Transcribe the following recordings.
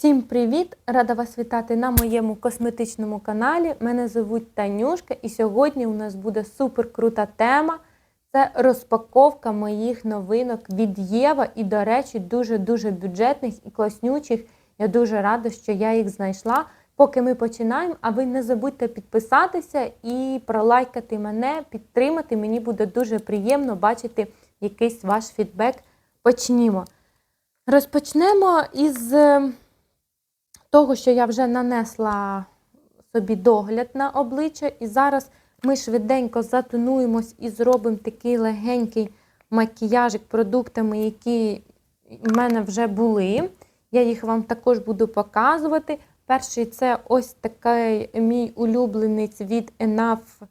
Всім привіт! Рада вас вітати на моєму косметичному каналі. Мене звуть Танюшка, і сьогодні у нас буде супер крута тема. Це розпаковка моїх новинок від Єва. І, до речі, дуже-дуже бюджетних і класнючих. Я дуже рада, що я їх знайшла. Поки ми починаємо, а ви не забудьте підписатися і пролайкати мене, підтримати. Мені буде дуже приємно бачити якийсь ваш фідбек. Почнімо. Розпочнемо із е, того, що я вже нанесла собі догляд на обличчя, і зараз ми швиденько затонуємось і зробимо такий легенький макіяжик продуктами, які в мене вже були. Я їх вам також буду показувати. Перший це ось такий мій улюбленець від Enough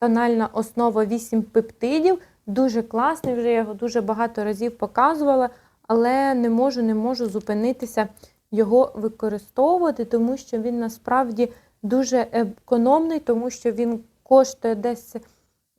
тональна основа 8 пептидів. Дуже класний, вже я його дуже багато разів показувала, але не можу, не можу зупинитися його використовувати, тому що він насправді дуже економний, тому що він коштує десь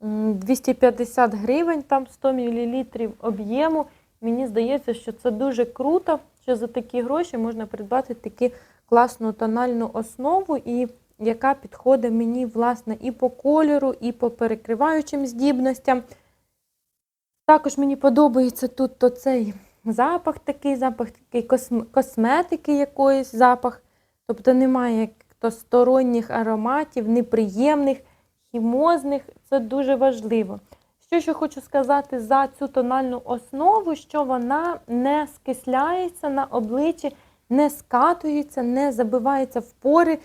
250 гривень, там 100 мл об'єму. Мені здається, що це дуже круто, що за такі гроші можна придбати таку класну тональну основу, і яка підходить мені, власне, і по кольору, і по перекриваючим здібностям. Також мені подобається тут оцей запах такий, запах такий косметики якоїсь запах. Тобто немає як-то сторонніх ароматів, неприємних, хімозних. Це дуже важливо. Що ще хочу сказати за цю тональну основу, що вона не скисляється на обличчі, не скатується, не забивається в пори.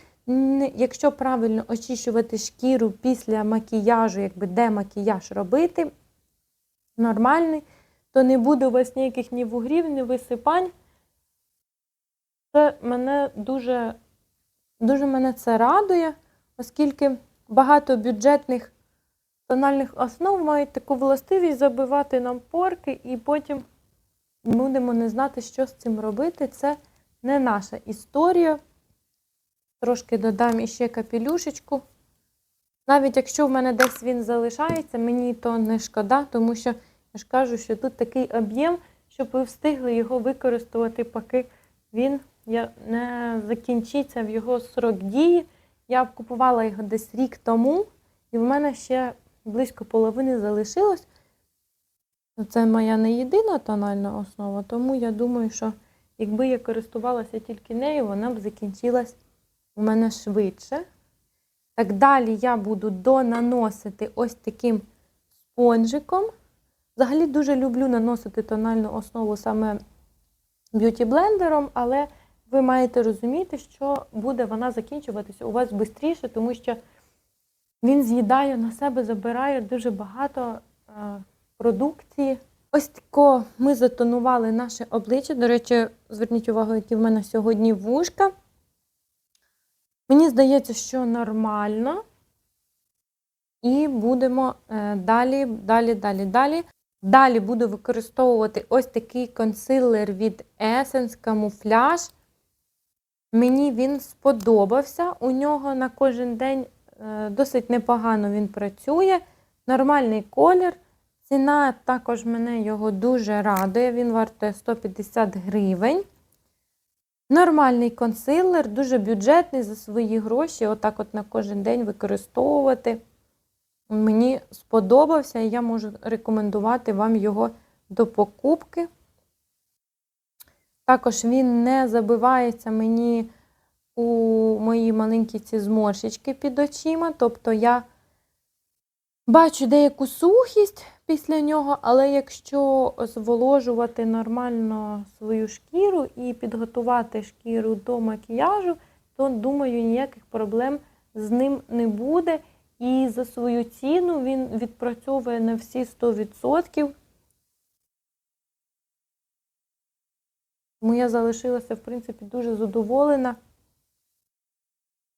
Якщо правильно очищувати шкіру після макіяжу, якби де макіяж робити, нормальний, то не буде у вас ніяких ні вугрів, ні висипань. Це мене дуже, дуже мене це радує, оскільки багато бюджетних тональних основ мають таку властивість забивати нам порки, і потім будемо не знати, що з цим робити. Це не наша історія. Трошки додам іще капелюшечку. Навіть якщо в мене десь він залишається, мені то не шкода, тому що я ж кажу, що тут такий об'єм, щоб ви встигли його використовувати, поки він не закінчиться в його срок дії. Я купувала його десь рік тому, і в мене ще близько половини залишилось. Це моя не єдина тональна основа, тому я думаю, що якби я користувалася тільки нею, вона б закінчилась у мене швидше. Так далі я буду донаносити ось таким спонжиком. Взагалі дуже люблю наносити тональну основу саме б'юті-блендером, але ви маєте розуміти, що буде вона закінчуватися у вас швидше, тому що він з'їдає на себе, забирає дуже багато е, продукції. Ось тако ми затонували наше обличчя. До речі, зверніть увагу, які в мене сьогодні вушка. Мені здається, що нормально. І будемо е, далі, далі, далі, далі. Далі буду використовувати ось такий консилер від Essence Camouflage. Мені він сподобався. У нього на кожен день е, досить непогано він працює. Нормальний колір. Ціна також мене його дуже радує. Він вартує 150 гривень. Нормальний консилер, дуже бюджетний за свої гроші. Отак от на кожен день використовувати. Мені сподобався, і я можу рекомендувати вам його до покупки. Також він не забивається мені у мої маленькі ці зморшечки під очима. Тобто я бачу деяку сухість після нього, але якщо зволожувати нормально свою шкіру і підготувати шкіру до макіяжу, то, думаю, ніяких проблем з ним не буде. І за свою ціну він відпрацьовує на всі 100%. Тому я залишилася, в принципі, дуже задоволена,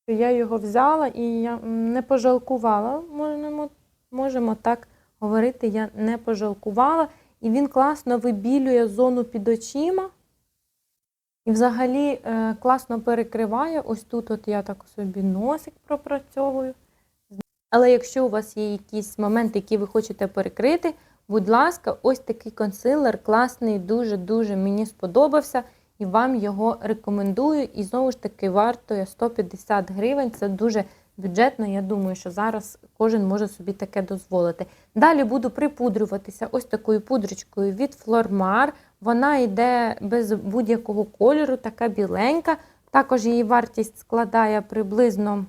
що я його взяла і я не пожалкувала. Можемо, можемо так говорити, я не пожалкувала. І він класно вибілює зону під очима. І взагалі е, класно перекриває. Ось тут от я так собі носик пропрацьовую. Але якщо у вас є якісь моменти, які ви хочете перекрити, будь ласка, ось такий консилер класний, дуже-дуже мені сподобався. і вам його рекомендую. І знову ж таки вартує 150 гривень. Це дуже бюджетно. Я думаю, що зараз кожен може собі таке дозволити. Далі буду припудрюватися ось такою пудрочкою від Flormar. Вона йде без будь-якого кольору, така біленька. Також її вартість складає приблизно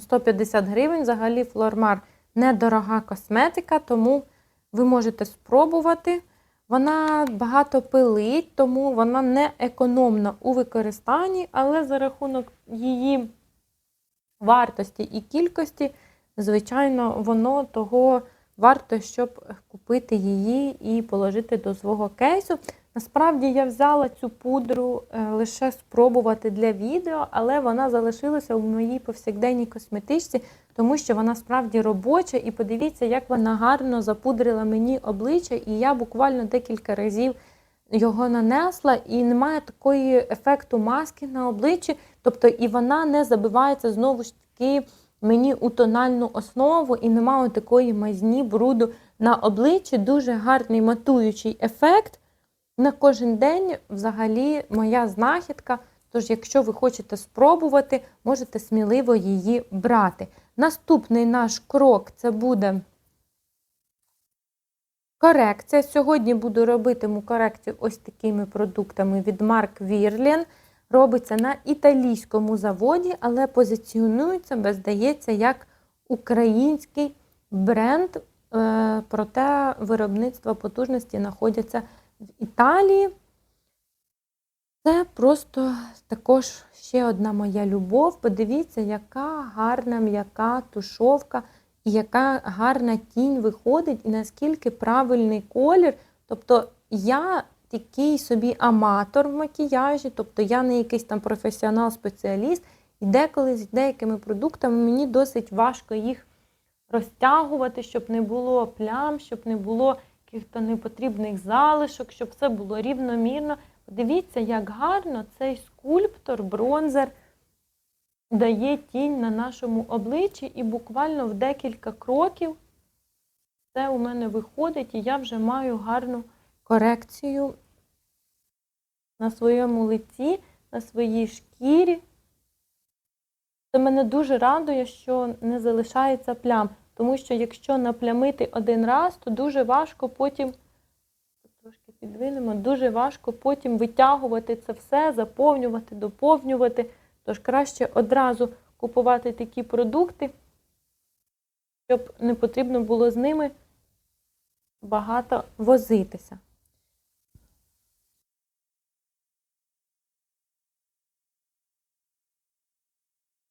150 гривень. Взагалі, Flormar недорога косметика, тому ви можете спробувати. Вона багато пилить, тому вона не економна у використанні, але за рахунок її вартості і кількості, звичайно, воно того варто, щоб купити її і положити до свого кейсу. Насправді я взяла цю пудру е, лише спробувати для відео, але вона залишилася у моїй повсякденній косметичці, тому що вона справді робоча. І подивіться, як вона гарно запудрила мені обличчя, і я буквально декілька разів його нанесла, і немає такої ефекту маски на обличчі, тобто і вона не забивається знову ж таки мені у тональну основу, і немає такої мазні бруду на обличчі. Дуже гарний матуючий ефект. На кожен день взагалі моя знахідка. Тож, якщо ви хочете спробувати, можете сміливо її брати. Наступний наш крок це буде корекція. Сьогодні буду робитиму корекцію ось такими продуктами від Mark Wirlin. Робиться на італійському заводі, але позиціонується, здається, як український бренд, е, проте виробництво потужності знаходяться в Італії. Це просто також ще одна моя любов. Подивіться, яка гарна м'яка тушовка і яка гарна тінь виходить, і наскільки правильний колір. Тобто я такий собі аматор в макіяжі, тобто я не якийсь там професіонал-спеціаліст, і деколи з деякими продуктами мені досить важко їх розтягувати, щоб не було плям, щоб не було якихось непотрібних залишок, щоб все було рівномірно. Подивіться, як гарно цей скульптор, бронзер дає тінь на нашому обличчі, і буквально в декілька кроків це у мене виходить, і я вже маю гарну корекцію на своєму лиці, на своїй шкірі. Це мене дуже радує, що не залишається плям. Тому що якщо наплямити один раз, то дуже важко потім, трошки підвинемо, дуже важко потім витягувати це все, заповнювати, доповнювати. Тож краще одразу купувати такі продукти, щоб не потрібно було з ними багато возитися.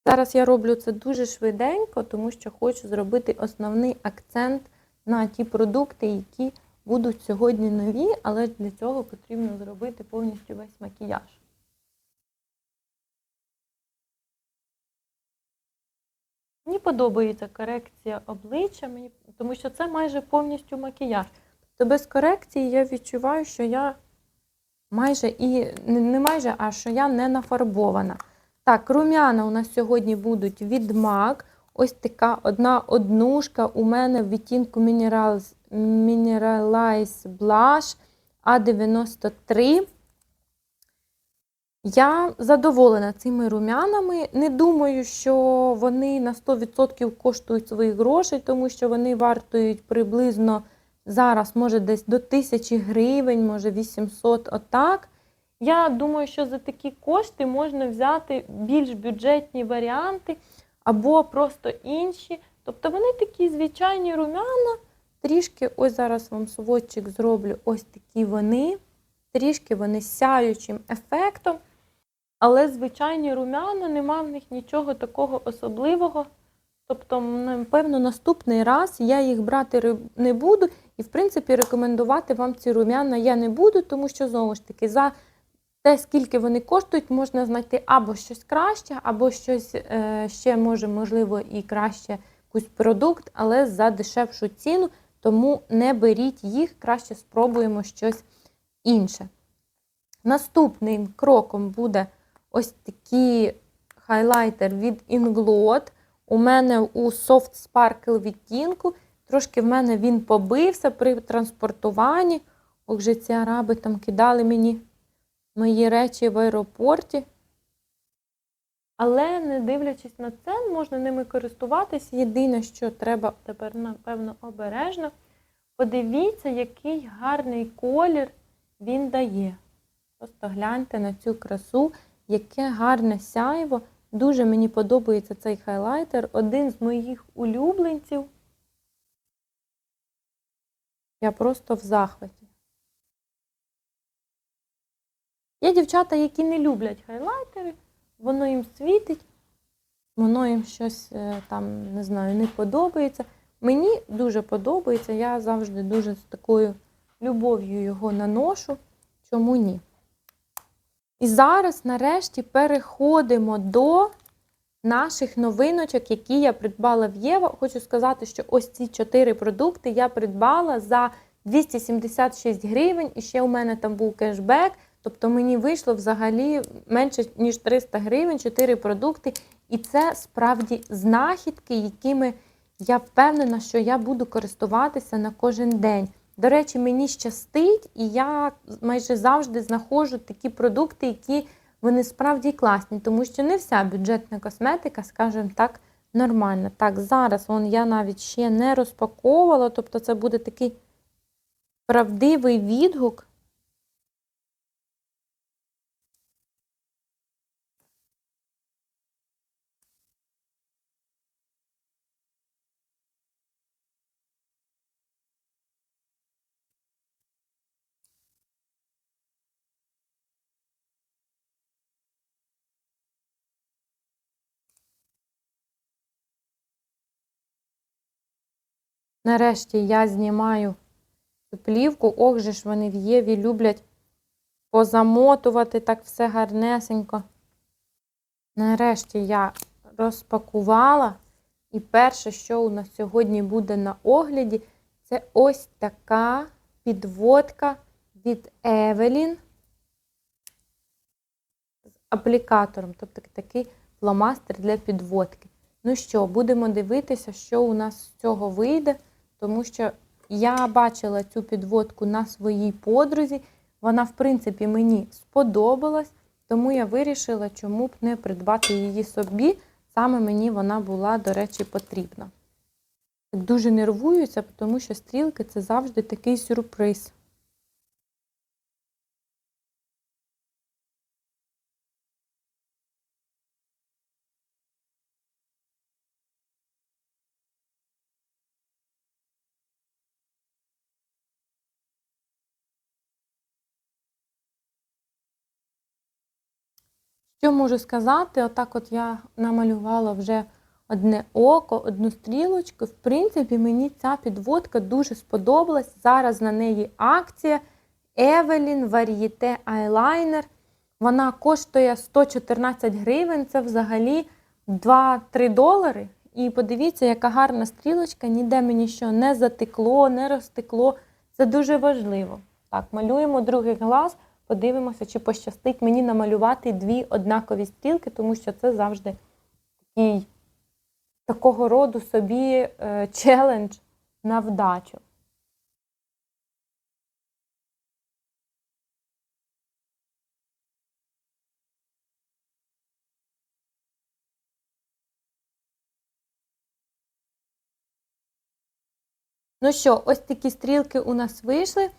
Зараз я роблю це дуже швиденько, тому що хочу зробити основний акцент на ті продукти, які будуть сьогодні нові, але для цього потрібно зробити повністю весь макіяж. Мені подобається корекція обличчя, тому що це майже повністю макіяж. Тобто без корекції я відчуваю, що я майже і не майже, а що я не нафарбована. Так, рум'яна у нас сьогодні будуть від MAC. Ось така одна однушка. У мене в відтінку Mineralize Blush А93. Я задоволена цими рум'янами. Не думаю, що вони на 100% коштують своїх грошей, тому що вони вартують приблизно зараз, може, десь до 1000 гривень, може 800 отак. Я думаю, що за такі кошти можна взяти більш бюджетні варіанти або просто інші. Тобто вони такі звичайні рум'яна. Трішки, ось зараз вам сводчик зроблю ось такі вони. Трішки вони з сяючим ефектом. Але звичайні рум'яна, нема в них нічого такого особливого. Тобто, напевно, наступний раз я їх брати не буду. І, в принципі, рекомендувати вам ці рум'яна я не буду, тому що, знову ж таки, за те, скільки вони коштують, можна знайти або щось краще, або щось е, ще може, можливо, і краще якийсь продукт, але за дешевшу ціну. Тому не беріть їх, краще спробуємо щось інше. Наступним кроком буде ось такий хайлайтер від Inglot. У мене у Soft Sparkle відтінку. Трошки в мене він побився при транспортуванні. Ох же ці араби там кидали мені мої речі в аеропорті. Але не дивлячись на це, можна ними користуватись. Єдине, що треба тепер, напевно, обережно. Подивіться, який гарний колір він дає. Просто гляньте на цю красу, яке гарне сяйво. Дуже мені подобається цей хайлайтер, один з моїх улюбленців. Я просто в захваті. Є дівчата, які не люблять хайлайтери, воно їм світить, воно їм щось е, там, не знаю, не подобається. Мені дуже подобається, я завжди дуже з такою любов'ю його наношу. Чому ні? І зараз, нарешті, переходимо до наших новиночок, які я придбала в Єва. Хочу сказати, що ось ці чотири продукти я придбала за 276 гривень, і ще у мене там був кешбек. Тобто мені вийшло взагалі менше, ніж 300 гривень, 4 продукти. І це справді знахідки, якими я впевнена, що я буду користуватися на кожен день. До речі, мені щастить, і я майже завжди знаходжу такі продукти, які вони справді класні, тому що не вся бюджетна косметика, скажімо так, нормальна. Так, зараз вон, я навіть ще не розпаковувала, тобто це буде такий правдивий відгук. Нарешті я знімаю цю плівку. Ох же ж вони в Єві люблять позамотувати так все гарнесенько. Нарешті я розпакувала. І перше, що у нас сьогодні буде на огляді, це ось така підводка від Evelyn з аплікатором. Тобто такий фломастер для підводки. Ну що, будемо дивитися, що у нас з цього вийде, тому що я бачила цю підводку на своїй подрузі. Вона, в принципі, мені сподобалась, тому я вирішила, чому б не придбати її собі. Саме мені вона була, до речі, потрібна. Дуже нервуюся, тому що стрілки це завжди такий сюрприз. Що можу сказати? Отак от я намалювала вже одне око, одну стрілочку. В принципі, мені ця підводка дуже сподобалась. Зараз на неї акція Evelyn Varieté Eyeliner. Вона коштує 114 гривень, це взагалі 2-3 долари. І подивіться, яка гарна стрілочка, ніде мені що не затекло, не розтекло. Це дуже важливо. Так, малюємо другий глаз. Подивимося, чи пощастить мені намалювати дві однакові стрілки, тому що це завжди такий такого роду собі е, челендж на вдачу. Ну що, ось такі стрілки у нас вийшли.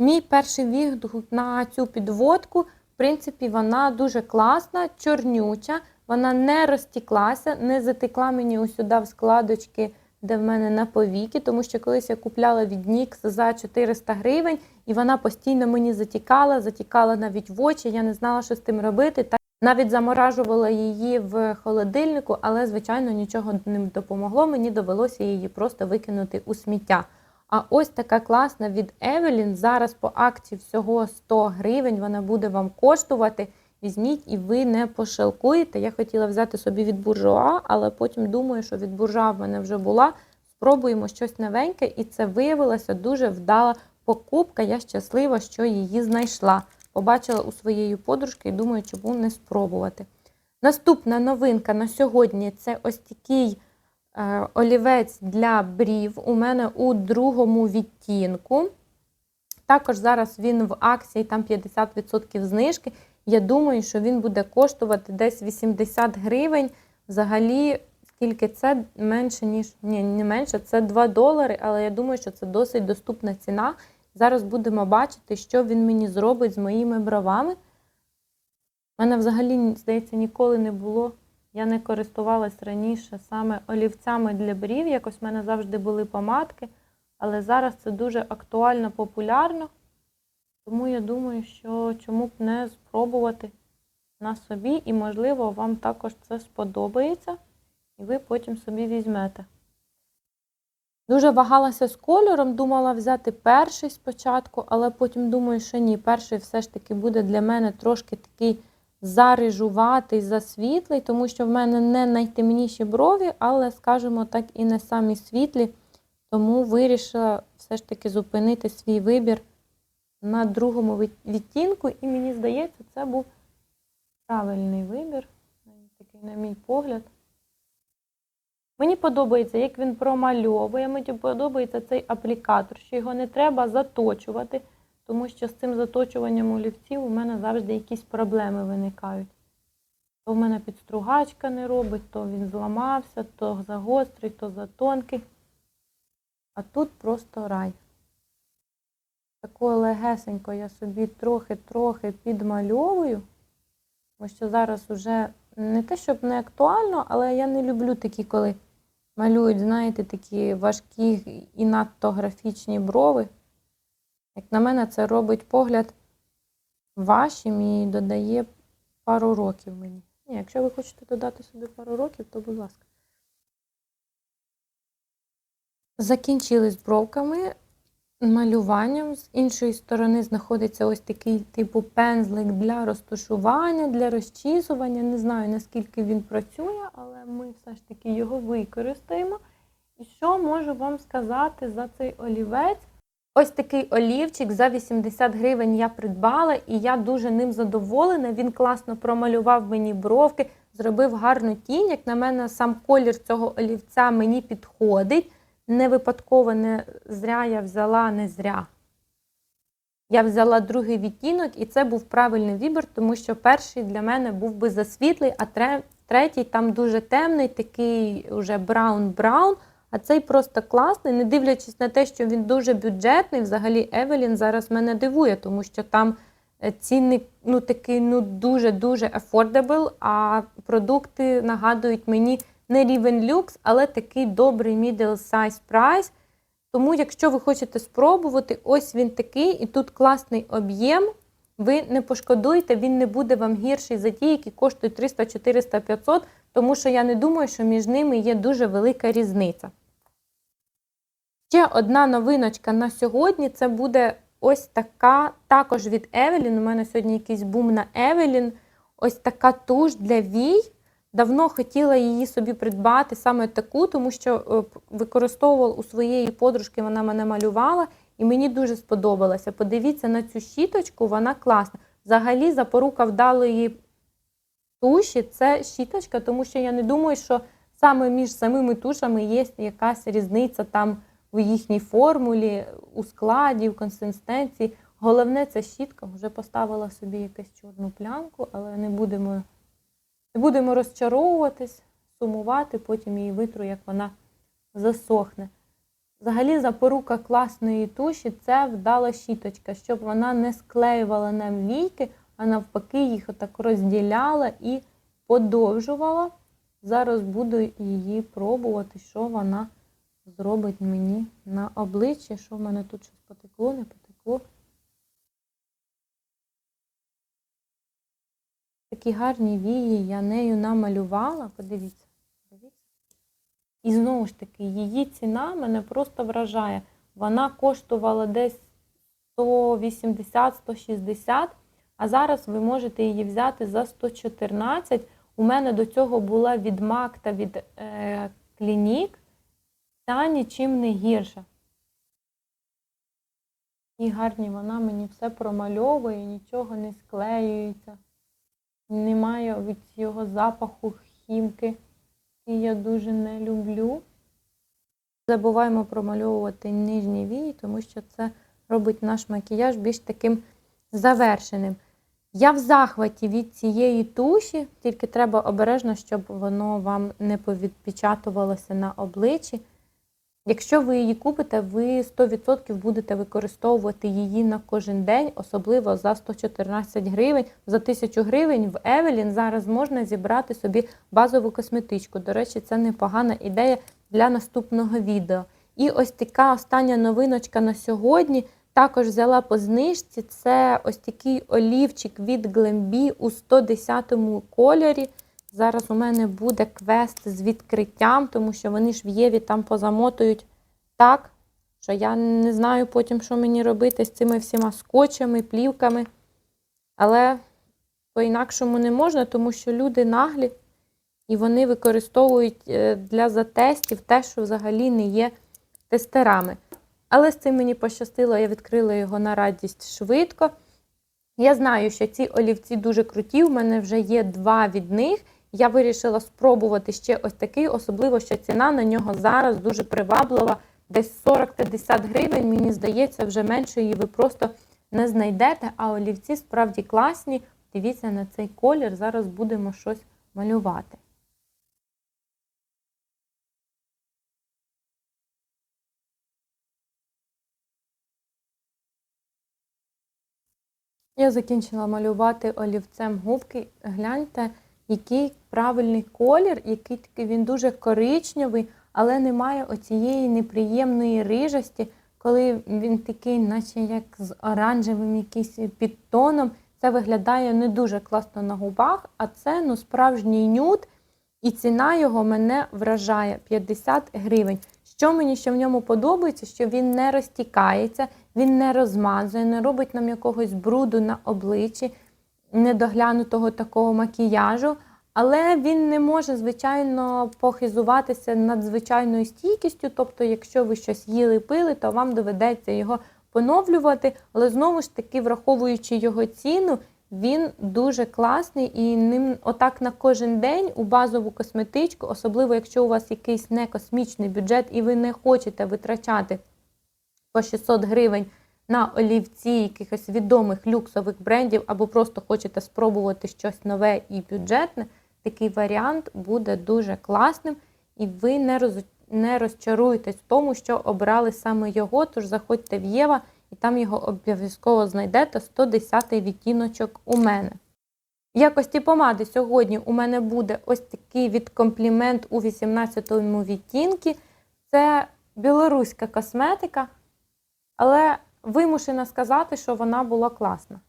Мій перший відгук на цю підводку, в принципі, вона дуже класна, чорнюча, вона не розтіклася, не затекла мені ось сюди в складочки, де в мене на повіки, тому що колись я купляла від NYX за 400 гривень, і вона постійно мені затікала, затікала навіть в очі, я не знала, що з тим робити. Навіть заморажувала її в холодильнику, але, звичайно, нічого не допомогло. Мені довелося її просто викинути у сміття. А ось така класна від Evelyn. Зараз по акції всього 100 гривень вона буде вам коштувати. Візьміть і ви не пошалкуєте. Я хотіла взяти собі від буржуа, але потім думаю, що від буржуа в мене вже була. Спробуємо щось новеньке, і це виявилася дуже вдала покупка. Я щаслива, що її знайшла. Побачила у своєї подружки і думаю, чому не спробувати. Наступна новинка на сьогодні це ось такий олівець для брів. У мене у другому відтінку. Також зараз він в акції, там 50% знижки. Я думаю, що він буде коштувати десь 80 гривень. Взагалі, скільки це менше, ніж ні, не менше, це 2 долари, але я думаю, що це досить доступна ціна. Зараз будемо бачити, що він мені зробить з моїми бровами. У мене взагалі, здається, ніколи не було. Я не користувалась раніше саме олівцями для брів. Якось в мене завжди були помадки, але зараз це дуже актуально, популярно. Тому я думаю, що чому б не спробувати на собі, і, можливо, вам також це сподобається, і ви потім собі візьмете. Дуже вагалася з кольором, думала взяти перший спочатку, але потім думаю, що ні, перший все ж таки буде для мене трошки такий зарижуватий, засвітлий, тому що в мене не найтемніші брові, але, скажімо так, і не самі світлі. Тому вирішила все ж таки зупинити свій вибір на другому відтінку, і мені здається, це був правильний вибір, такий, на мій погляд. Мені подобається, як він промальовує, мені подобається цей аплікатор, що його не треба заточувати, тому що з цим заточуванням олівців у мене завжди якісь проблеми виникають. То в мене підстругачка не робить, то він зламався, то загострий, то затонкий. А тут просто рай. Такою легесенько я собі трохи-трохи підмальовую, тому що зараз уже не те, щоб не актуально, але я не люблю такі, коли малюють, знаєте, такі важкі і надто графічні брови. Як на мене, це робить погляд вашим і додає пару років мені. Ні, якщо ви хочете додати собі пару років, то будь ласка. Закінчили з бровками, малюванням. З іншої сторони знаходиться ось такий типу пензлик для розташування, для розчісування. Не знаю, наскільки він працює, але ми все ж таки його використаємо. І що можу вам сказати за цей олівець? Ось такий олівчик за 80 гривень я придбала, і я дуже ним задоволена. Він класно промалював мені бровки, зробив гарну тінь. Як на мене, сам колір цього олівця мені підходить. Не випадково, не зря я взяла, не зря. Я взяла другий відтінок, і це був правильний вибір, тому що перший для мене був би засвітлий, а третій там дуже темний, такий уже браун-браун. А цей просто класний, не дивлячись на те, що він дуже бюджетний. Взагалі Евелін зараз мене дивує, тому що там е, ціни ну, такий ну, дуже-дуже affordable, а продукти нагадують мені не рівень люкс, але такий добрий middle size price. Тому, якщо ви хочете спробувати, ось він такий, і тут класний об'єм. Ви не пошкодуєте, він не буде вам гірший за ті, які коштують 300, 400, 500, тому що я не думаю, що між ними є дуже велика різниця. Ще одна новиночка на сьогодні це буде ось така, також від Евелін. У мене сьогодні якийсь бум на Евелін. Ось така туш для вій. Давно хотіла її собі придбати саме таку, тому що е, використовувала у своєї подружки, вона мене малювала, і мені дуже сподобалося. Подивіться на цю щіточку, вона класна. Взагалі, запорука вдалої туші це щіточка, тому що я не думаю, що саме між самими тушами є якась різниця там у їхній формулі, у складі, в консистенції. Головне, це щітка. Вже поставила собі якусь чорну плямку, але не будемо, не будемо розчаровуватись, сумувати, потім її витру, як вона засохне. Взагалі, запорука класної туші це вдала щіточка, щоб вона не склеювала нам війки, а навпаки, їх отак розділяла і подовжувала. Зараз буду її пробувати, що вона зробить мені на обличчі. Що в мене тут щось потекло, не потекло. Такі гарні вії я нею намалювала. Подивіться. Подивіться. І знову ж таки, її ціна мене просто вражає. Вона коштувала десь 180-160, а зараз ви можете її взяти за 114. У мене до цього була від MAC та від е, Clinique. Ця нічим не гірша. І гарні вона мені все промальовує, нічого не склеюється. Немає від цього запаху хімки, який я дуже не люблю. Забуваємо промальовувати нижні вії, тому що це робить наш макіяж більш таким завершеним. Я в захваті від цієї туші, тільки треба обережно, щоб воно вам не повідпечатувалося на обличчі. Якщо ви її купите, ви 100% будете використовувати її на кожен день, особливо за 114 гривень. За 1000 гривень в Евелін зараз можна зібрати собі базову косметичку. До речі, це непогана ідея для наступного відео. І ось така остання новиночка на сьогодні. Також взяла по знижці. Це ось такий олівчик від Glambi у 110 кольорі. Зараз у мене буде квест з відкриттям, тому що вони ж в Єві там позамотують так, що я не знаю потім, що мені робити з цими всіма скотчами, плівками. Але по-інакшому не можна, тому що люди наглі і вони використовують е, для затестів те, що взагалі не є тестерами. Але з цим мені пощастило, я відкрила його на радість швидко. Я знаю, що ці олівці дуже круті, у мене вже є два від них. Я вирішила спробувати ще ось такий, особливо, що ціна на нього зараз дуже приваблива. Десь 40-50 гривень, мені здається, вже менше її ви просто не знайдете. А олівці справді класні. Дивіться на цей колір, зараз будемо щось малювати. Я закінчила малювати олівцем губки. Гляньте, який правильний колір, який такий він дуже коричневий, але немає оцієї неприємної рижості, коли він такий, наче як з оранжевим якийсь підтоном. Це виглядає не дуже класно на губах, а це ну, справжній нюд, і ціна його мене вражає 50 гривень. Що мені ще в ньому подобається, що він не розтікається, він не розмазує, не робить нам якогось бруду на обличчі, недоглянутого такого макіяжу. Але він не може, звичайно, похизуватися надзвичайною стійкістю. Тобто, якщо ви щось їли пили, то вам доведеться його поновлювати. Але знову ж таки, враховуючи його ціну, він дуже класний і ним отак на кожен день у базову косметичку, особливо якщо у вас якийсь не космічний бюджет і ви не хочете витрачати по 600 гривень на олівці якихось відомих люксових брендів, або просто хочете спробувати щось нове і бюджетне, такий варіант буде дуже класним, і ви не роз... не розчаруєтесь в тому, що обрали саме його. Тож заходьте в Єва і там його обов'язково знайдете 110 відтіночок у мене. Якості помади сьогодні у мене буде ось такий від комплімент у 18-му відтінку. Це білоруська косметика, але вимушена сказати, що вона була класна.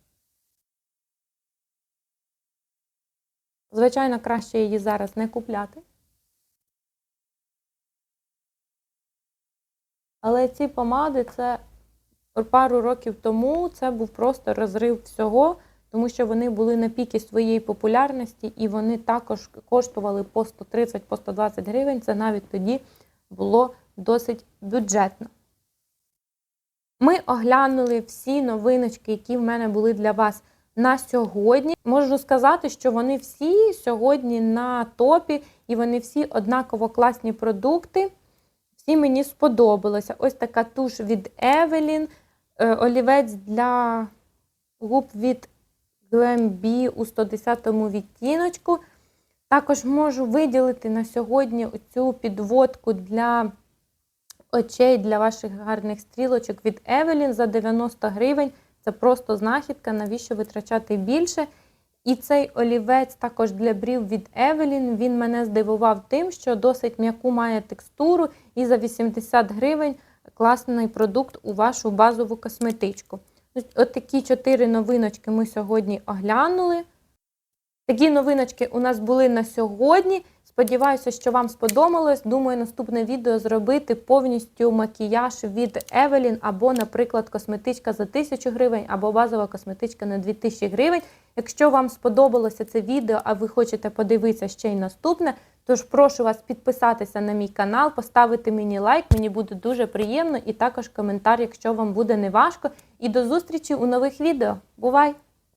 Звичайно, краще її зараз не купляти. Але ці помади це пару років тому це був просто розрив всього, тому що вони були на пікі своєї популярності і вони також коштували по 130 по 120 гривень. Це навіть тоді було досить бюджетно. Ми оглянули всі новиночки, які в мене були для вас на сьогодні. Можу сказати, що вони всі сьогодні на топі, і вони всі однаково класні продукти. Всі мені сподобалося. Ось така туш від Evelyn, е, олівець для губ від Glambi у 110 відтіночку. Також можу виділити на сьогодні цю підводку для очей для ваших гарних стрілочок від Evelyn за 90 гривень. Це просто знахідка, навіщо витрачати більше. І цей олівець також для брів від Evelyn, він мене здивував тим, що досить м'яку має текстуру, і за 80 гривень класний продукт у вашу базову косметичку. От такі чотири новиночки ми сьогодні оглянули. Такі новиночки у нас були на сьогодні. Сподіваюся, що вам сподобалось. Думаю, наступне відео зробити повністю макіяж від Evelyn, або, наприклад, косметичка за 1000 гривень, або базова косметичка на 2000 гривень. Якщо вам сподобалося це відео, а ви хочете подивитися ще й наступне, тож прошу вас підписатися на мій канал, поставити мені лайк, мені буде дуже приємно, і також коментар, якщо вам буде неважко. І до зустрічі у нових відео. Бувай!